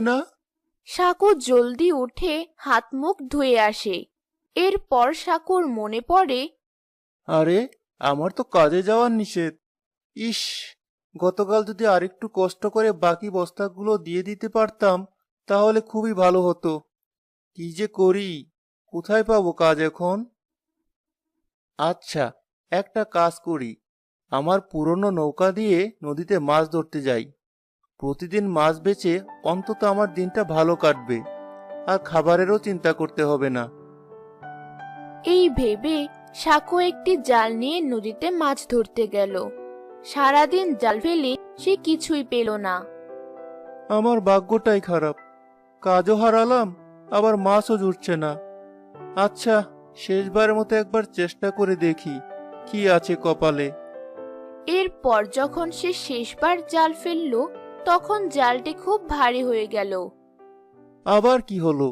না? সাকু জলদি উঠে হাত মুখ ধুয়ে আসে। এরপর সাকুর মনে পড়ে আরে আমার তো কাজে যাওয়ার নিষেধ। ইস গতকাল যদি আরেকটু কষ্ট করে বাকি বস্তাগুলো দিয়ে দিতে পারতাম তাহলে খুবই ভালো হতো। কি যে করি কোথায় পাবো কাজ এখন? আচ্ছা একটা কাজ করি। আমার পুরনো নৌকা দিয়ে নদীতে মাছ ধরতে যাই। প্রতিদিন মাছ বেচে অন্তত আমার দিনটা ভালো কাটবে আর খাবারেরও চিন্তা করতে হবে না। এই ভেবে সাকু একটি জাল নিয়ে নদীতে মাছ ধরতে গেল। সারাদিন জাল ফেলে সে কিছুই পেল না। আমার ভাগ্যটাই খারাপ। কাজও হারালাম আবার মাছও জুটছে না। আচ্ছা শেষবারের মতো একবার চেষ্টা করে দেখি কি আছে কপালে। এরপর যখন সে শেষবার জাল ফেলল তখন জালটি খুব ভারী হয়ে গেল। আবার কি হলো?